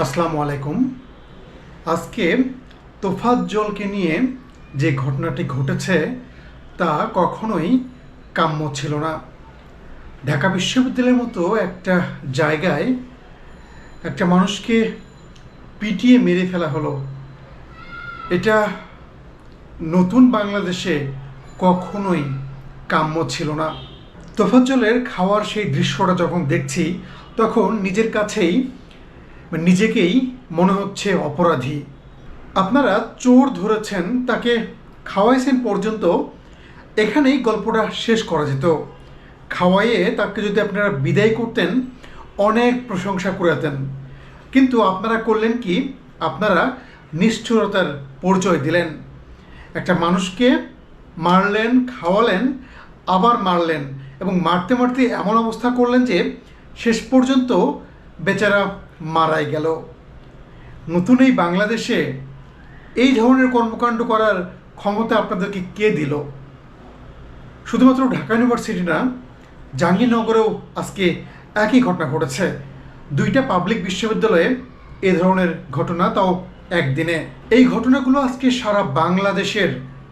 আসসালামু আলাইকুম। আজকে তোফাজ্জলকে নিয়ে যে ঘটনাটি ঘটেছে তা কখনোই কাম্য ছিল না। ঢাকা বিশ্ববিদ্যালয়ের মতো একটা জায়গায় একটা মানুষকে পিটিয়ে মেরে ফেলা হলো। এটা নতুন বাংলাদেশে কখনোই কাম্য ছিল না। তোফাজ্জলের খাওয়ার সেই দৃশ্যটা যখন দেখছি, তখন নিজের কাছেই নিজেকেই মনে হচ্ছে অপরাধী। আপনারা চোর ধরেছেন, তাকে খাওয়াইছেন পর্যন্ত এখানেই গল্পটা শেষ করা যেত। খাওয়াইয়ে তাকে যদি আপনারা বিদায় করতেন, অনেক প্রশংসা করাতেন কিন্তু আপনারা করলেন কি? আপনারা নিষ্ঠুরতার পরিচয় দিলেন। একটা মানুষকে মারলেন, খাওয়ালেন, আবার মারলেন এবং মারতে মারতে এমন অবস্থা করলেন যে শেষ পর্যন্ত বেচারা মারাই গেল। নতুন এই বাংলাদেশে এই ধরনের কর্মকাণ্ড করার ক্ষমতা আপনাদেরকে কে দিল? শুধুমাত্র ঢাকা ইউনিভার্সিটি না, জাহাঙ্গীরনগরেও আজকে একই ঘটনা ঘটেছে। দুইটা পাবলিক বিশ্ববিদ্যালয়ে এ ধরনের ঘটনা, তাও একদিনে। এই ঘটনাগুলো আজকে সারা বাংলাদেশের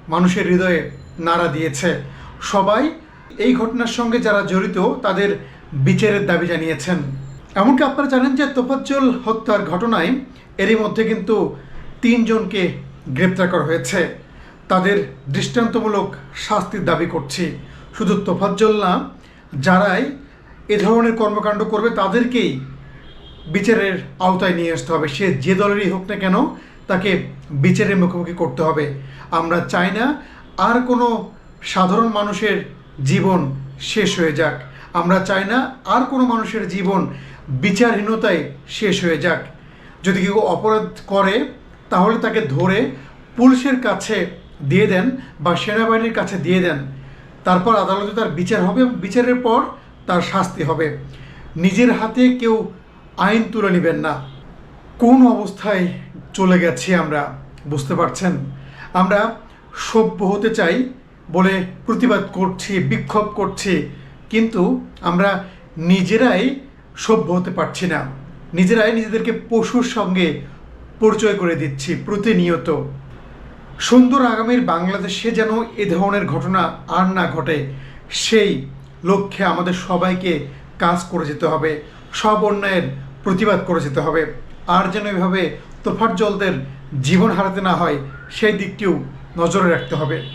মানুষের হৃদয়ে নাড়া দিয়েছে। সবাই এই ঘটনার সঙ্গে যারা জড়িত, তাদের বিচারের দাবি জানিয়েছেন। এমনকি আপনারা জানেন যে তোফাজ্জল হত্যার ঘটনায় এরই মধ্যে কিন্তু তিনজনকে গ্রেপ্তার করা হয়েছে। তাদের দৃষ্টান্তমূলক শাস্তির দাবি করছি। শুধু তোফাজ্জল না, যারাই এ ধরনের কর্মকাণ্ড করবে তাদেরকেই বিচারের আওতায় নিয়ে আসতে হবে। সে যে দলেরই হোক না কেন, তাকে বিচারের মুখোমুখি করতে হবে। আমরা চাই না আর কোনো সাধারণ মানুষের জীবন শেষ হয়ে যাক। আমরা চাই না আর কোনো মানুষের জীবন বিচারহীনতায় শেষ হয়ে যাক। যদি কেউ অপরাধ করে, তাহলে তাকে ধরে পুলিশের কাছে দিয়ে দেন বা সেনাবাহিনীর কাছে দিয়ে দেন। তারপর আদালতে তার বিচার হবে বিচারের পর তার শাস্তি হবে। নিজের হাতে কেউ আইন তুলে নেবেন না। কোন অবস্থায় চলে গেছি আমরা, বুঝতে পারছেন? আমরা সভ্য হতে চাই বলে প্রতিবাদ করছি, বিক্ষোভ করছি। কিন্তু আমরা নিজেরাই সভ্য হতে পারছি না। নিজেরাই নিজেদেরকে পশুর সঙ্গে পরিচয় করে দিচ্ছি, প্রতিনিয়ত। সুন্দর আগামীর বাংলাদেশে যেন এ ধরনের ঘটনা আর না ঘটে, সেই লক্ষ্যে আমাদের সবাইকে কাজ করে যেতে হবে, সব অন্যায়ের প্রতিবাদ করে যেতে হবে। আর যেন এভাবে তোফার জলদের জীবন হারাতে না হয়, সেই দিকটিও নজরে রাখতে হবে।